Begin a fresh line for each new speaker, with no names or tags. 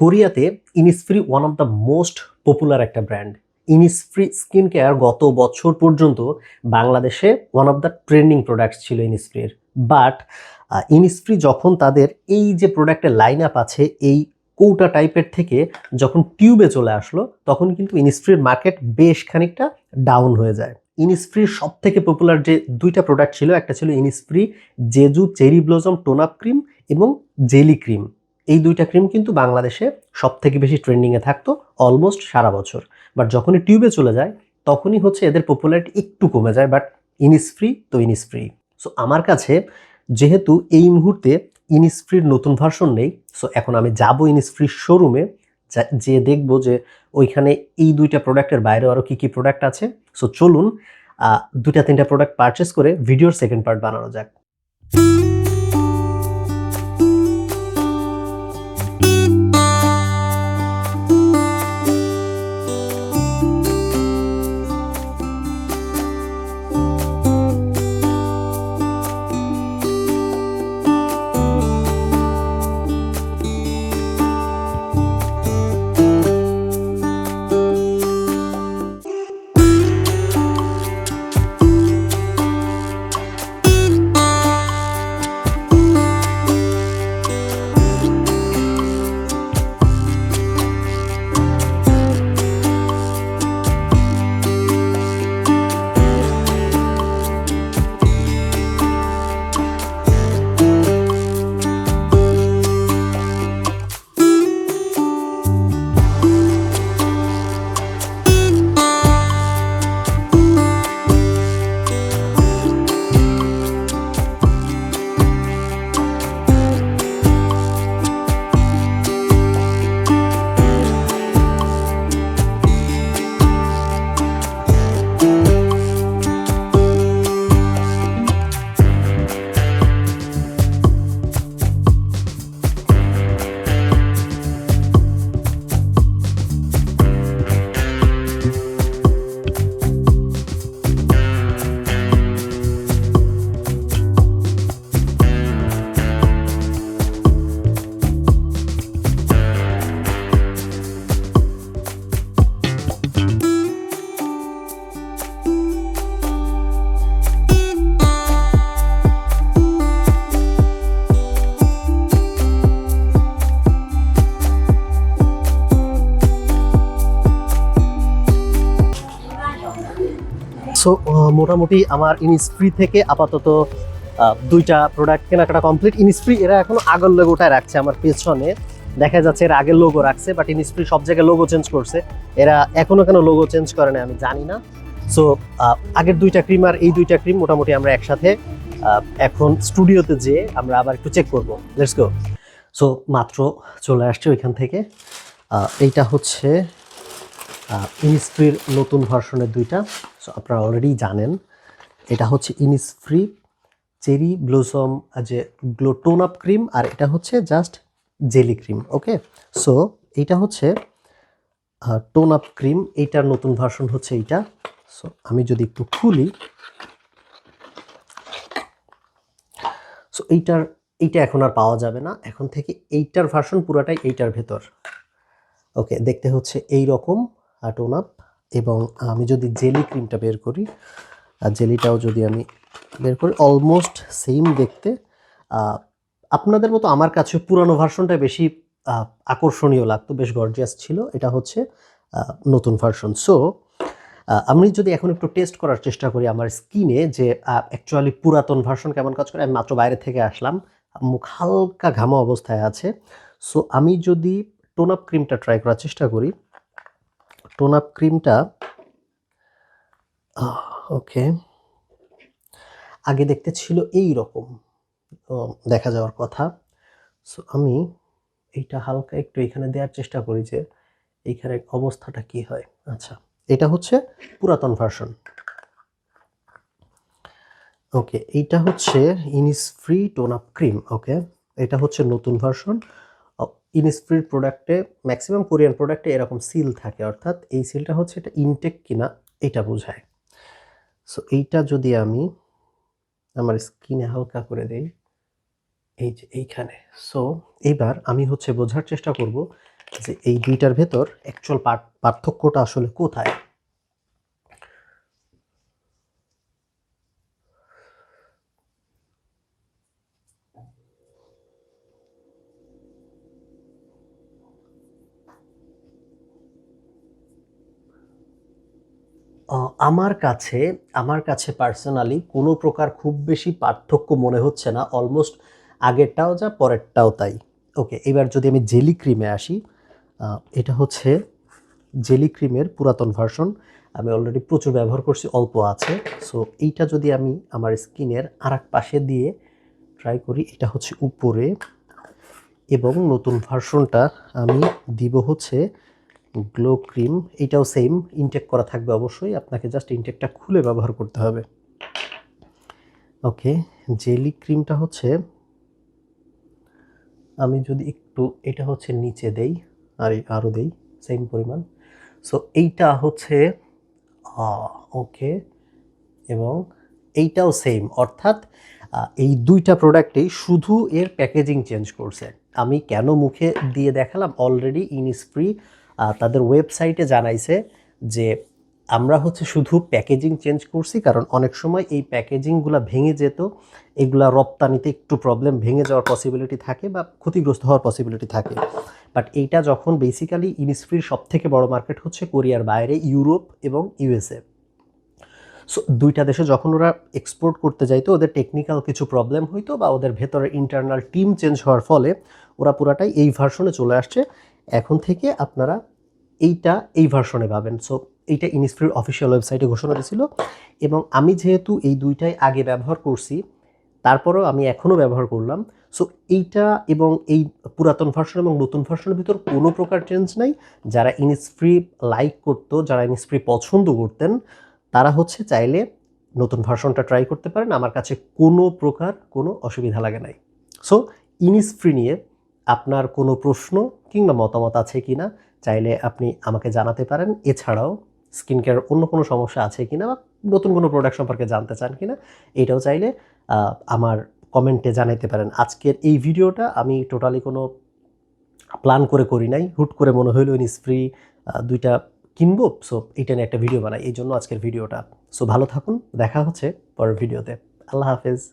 কোরিয়াতে Innisfree one of the most popular একটা brand Innisfree skin care গত বছর পর্যন্ত বাংলাদেশে one of the trending product ছিল ইনিসফ্রির বাট ইনিসফ্রি যখন তাদের এই যে প্রোডাক্টের লাইন আপ আছে, এই কৌটা টাইপের থেকে যখন টিউবে চলে আসলো, তখন কিন্তু ইনিসফ্রির মার্কেট বেশ খানিকটা ডাউন হয়ে যায়। ইনিসফ্রির সব থেকে পপুলার যে দুইটা প্রোডাক্ট ছিল, একটা ছিল Innisfree Jeju cherry blossom tone up cream এবং জেলি ক্রিম এই দুইটা ক্রিম কিন্তু বাংলাদেশে সব থেকে বেশি ট্রেন্ডিংয়ে থাকতো অলমোস্ট সারা বছর। বাট যখনই টিউবে চলে যায়, তখনই হচ্ছে এদের পপুলারিটি একটু কমে যায় বাট ইনিসফ্রি তো ইনিসফ্রি সো আমার কাছে যেহেতু এই মুহূর্তে ইনিসফ্রির নতুন ভার্সন নেই সো এখন আমি যাব ইনিসফ্রির শোরুমে যে দেখব যে ওইখানে এই দুইটা প্রোডাক্টের বাইরে আরও কী কী প্রোডাক্ট আছে। সো চলুন দুইটা তিনটা প্রোডাক্ট পারচেস করে ভিডিওর সেকেন্ড পার্ট বানানো যাক। সো মোটামুটি আমার ইনিসফ্রি থেকে আপাতত দুইটা প্রোডাক্ট কেনাকাটা কমপ্লিট ইনিসফ্রি এরা এখনও আগের লোগোটাই রাখছে আমার পেছনে। দেখা যাচ্ছে এরা আগের লোগো রাখছে বাট ইনিসফ্রি সব জায়গায় লোগো চেঞ্জ করছে। এরা এখনও কেন লোগো চেঞ্জ করে না আমি জানি না। সো আগের দুইটা ক্রিম আর এই দুইটা ক্রিম মোটামুটি আমরা একসাথে এখন স্টুডিওতে যেয়ে আমরা আবার একটু চেক করব। লেটস গো সো মাত্র চলে আসছে ওইখান থেকে। এইটা হচ্ছে ইনিসফ্রির নতুন ভার্সনের দুইটা। সো আপনারা অলরেডি জানেন, এটা হচ্ছে ইনিসফ্রি চেরি ব্লসম যে গ্লো টোন আপ ক্রিম আর এটা হচ্ছে just jelly cream okay so এইটা হচ্ছে টোন আপ ক্রিম এইটার নতুন ভার্সন হচ্ছে এইটা। সো আমি যদি একটু খুলি। সো এইটার, এইটা এখন আর পাওয়া যাবে না। এখন থেকে এইটার ভার্সন পুরাটাই এইটার ভেতর। ওকে দেখতে হচ্ছে এই রকম টোন আপ এবং আমি যদি জেলি ক্রিমটা বের করি জেলিটাও যদি আমি বের করি অলমোস্ট সেম দেখতে আপনাদের মতো আমার কাছে পুরানো ভার্সনটা বেশি আকর্ষণীয় লাগতো, বেশ গর্জিয়াস ছিল। এটা হচ্ছে নতুন ভার্সন সো আমি যদি এখন একটু টেস্ট করার চেষ্টা করি আমার স্কিনে যে অ্যাকচুয়ালি পুরাতন ভার্সন কেমন কাজ করে, আমি মাত্র বাইরে থেকে আসলাম, মুখ হালকা ঘামা অবস্থায় আছে। সো আমি যদি টোন আপ ক্রিমটা ট্রাই করার চেষ্টা করি টোন আপ ক্রিমটা ওকে, আগে দেখতে ছিল এই রকম দেখা যাওয়ার কথা। সো আমি এইটা হালকা একটু এখানে দেওয়ার চেষ্টা করি যে এইখানে অবস্থাটা কি হয়। আচ্ছা এটা হচ্ছে পুরাতন ভার্সন ওকে এইটা হচ্ছে Innisfree tone up cream okay এটা হচ্ছে নতুন ভার্সন ইনিসফ্রির প্রোডাক্টে, ম্যাক্সিমাম কোরিয়ান প্রোডাক্টে এরকম সিল থাকে, অর্থাৎ এই সিলটা হচ্ছে এটা ইনটেক কিনা এটা বোঝায়। সো এইটা যদি আমি আমার স্কিনে হালকা করে দেই, এই যে এইখানে। সো এবার আমি হচ্ছে বোঝার চেষ্টা করব যে এই দুইটার ভেতর অ্যাকচুয়াল পার্থক্যটা আসলে কোথায়? আমার কাছে আমার কাছে পার্সোনালি কোনো প্রকার খুব বেশি পার্থক্য মনে হচ্ছে না। অলমোস্ট আগেরটাও যা, পরেরটাও তাই। ওকে এবার যদি আমি জেলি ক্রিমে আসি এটা হচ্ছে জেলি ক্রিমের পুরাতন ভার্সন আমি অলরেডি প্রচুর ব্যবহার করছি, অল্প আছে। সো এইটা যদি আমি আমার স্কিনের আর পাশে দিয়ে ট্রাই করি, এটা হচ্ছে উপরে। এবং নতুন ভার্সনটা আমি দিব হচ্ছে গ্লো ক্রিম এটাও সেম ইনটেক করা থাকবে অবশ্যই, আপনাকে জাস্ট ইনটেকটা খুলে ব্যবহার করতে হবে। ওকে জেলি ক্রিমটা হচ্ছে, আমি যদি একটু, এটা হচ্ছে নিচে দেই, আর আরও দেই সেম পরিমাণ। সো এইটা হচ্ছে ওকে এবং এইটাও সেম অর্থাৎ এই দুইটা প্রোডাক্টেই শুধু এর প্যাকেজিং চেঞ্জ করছে। আমি কেন মুখে দিয়ে দেখালাম? অলরেডি ইনস্প্রি তাদের ওয়েবসাইটে জানাইছে যে আমরা হচ্ছে শুধু প্যাকেজিং চেঞ্জ করছি, কারণ অনেক সময় এই প্যাকেজিংগুলো ভেঙে যেত, এগুলা রপ্তানিতে একটু প্রবলেম ভেঙে যাওয়ার পসিবিলিটি থাকে বা ক্ষতিগ্রস্ত হওয়ার পসিবিলিটি থাকে। বাট এইটা যখন বেসিক্যালি ইনস্প্রির সব থেকে বড় মার্কেট হচ্ছে কোরিয়ার বাইরে, ইউরোপ এবং ইউএসএ। সো দুইটা দেশে যখন ওরা এক্সপোর্ট করতে যাইতো, ওদের টেকনিক্যাল কিছু প্রবলেম হইতো বা ওদের ভেতরে ইন্টারনাল টিম চেঞ্জ হওয়ার ফলে ওরা পুরাটাই এই ভার্সনে চলে আসছে। এখন থেকে আপনারা এইটা এই ভার্সনে পাবেন। সো এইটা ইনস্প্রির অফিসিয়াল ওয়েবসাইটে ঘোষণা দিয়েছিল। এবং আমি যেহেতু এই দুইটাই আগে ব্যবহার করছি, তারপরেও আমি এখনও ব্যবহার করলাম। সো এইটা এবং এই পুরাতন ভার্সন এবং নতুন ভার্সনের ভিতর কোনো প্রকার চেঞ্জ নাই। যারা ইনস্প্রি লাইক করতো, যারা ইনস্প্রি পছন্দ করতেন, তারা হচ্ছে চাইলে নতুন ভার্সনটা ট্রাই করতে পারেন। আমার কাছে কোনো প্রকার কোনো অসুবিধা লাগে নাই। সো ইনিসফ্রি নিয়ে আপনার কোনো প্রশ্ন কিংবা মতামত আছে কি না, চাইলে আপনি আমাকে জানাতে পারেন। এছাড়াও স্কিন কেয়ার অন্য কোনো সমস্যা আছে কি না বা নতুন কোনো প্রোডাক্ট সম্পর্কে জানতে চান কি না, এটাও চাইলে আমার কমেন্টে জানাইতে পারেন। আজকের এই ভিডিওটা আমি টোটালি কোনো প্ল্যান করে করি নাই। হুট করে মনে হইল হইল ইনিসফ্রি দুইটা কিনবো সো এটা নিয়ে একটা ভিডিও বানাই। এই জন্য আজকের ভিডিওটা। সো ভালো থাকুন, দেখা হচ্ছে পরের ভিডিওতে। আল্লাহ হাফেজ।